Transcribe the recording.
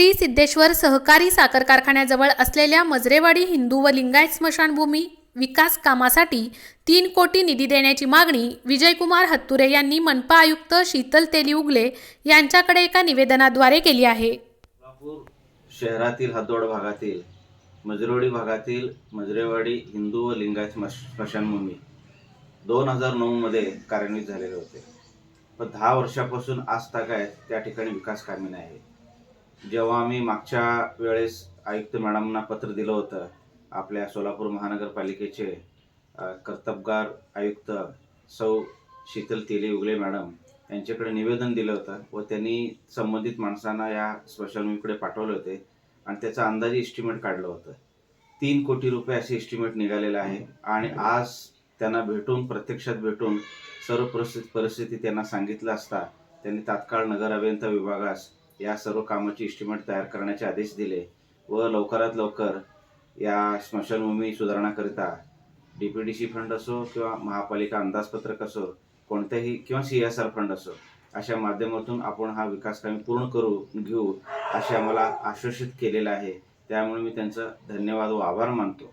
श्री सिद्धेश्वर सहकारी साखर कारखान्याजवळ असलेल्या मजरेवाडी हिंदू व लिंगायत स्मशानभूमी विकास कामासाठी तीन कोटी निधी देण्याची मागणी विजयकुमार हत्तुरे यांनी मनपा आयुक्त शीतल तेली उगले यांच्याकडे एका निवेदनाद्वारे केली आहे. सोलापूर शहरातील हदोड भागातील मजरेवाडी भागातील मजरेवाडी हिंदू व लिंगायत स्मश स्मशानभूमी दोन हजार नऊमध्ये कार्यान्वित झालेले होते. पण दहा वर्षापासून आज तक आहेत त्या ठिकाणी विकास कामे नाही. आहे जेव्हा आम्ही मागच्या वेळेस आयुक्त मॅडमना पत्र दिलं होतं आपल्या सोलापूर महानगरपालिकेचे कर्तबगार आयुक्त सौ शीतल तेले उगले मॅडम यांच्याकडे निवेदन दिलं होतं व त्यांनी संबंधित माणसांना या स्मशानभूमीकडे पाठवले होते आणि त्याचा अंदाजे इस्टिमेट काढलं होतं. तीन कोटी रुपये असे इस्टिमेट निघालेलं आहे आणि आज त्यांना भेटून प्रत्यक्षात भेटून सर्व परिस्थिती परिस्थिती त्यांना सांगितलं असता त्यांनी तात्काळ नगर अभियंता विभागास या सर्व कामाची इस्टिमेट तयार करण्याचे आदेश दिले व लवकरात लवकर या स्मशानभूमी सुधारणाकरिता D P D C fund असो किंवा महापालिका अंदाजपत्रक असो कोणत्याही किंवा सी एस आर फंड असो अशा माध्यमातून आपण हा विकास कामे पूर्ण करू घेऊ असे आम्हाला आश्वासित केलेलं आहे. त्यामुळे मी त्यांचा धन्यवाद व आभार मानतो.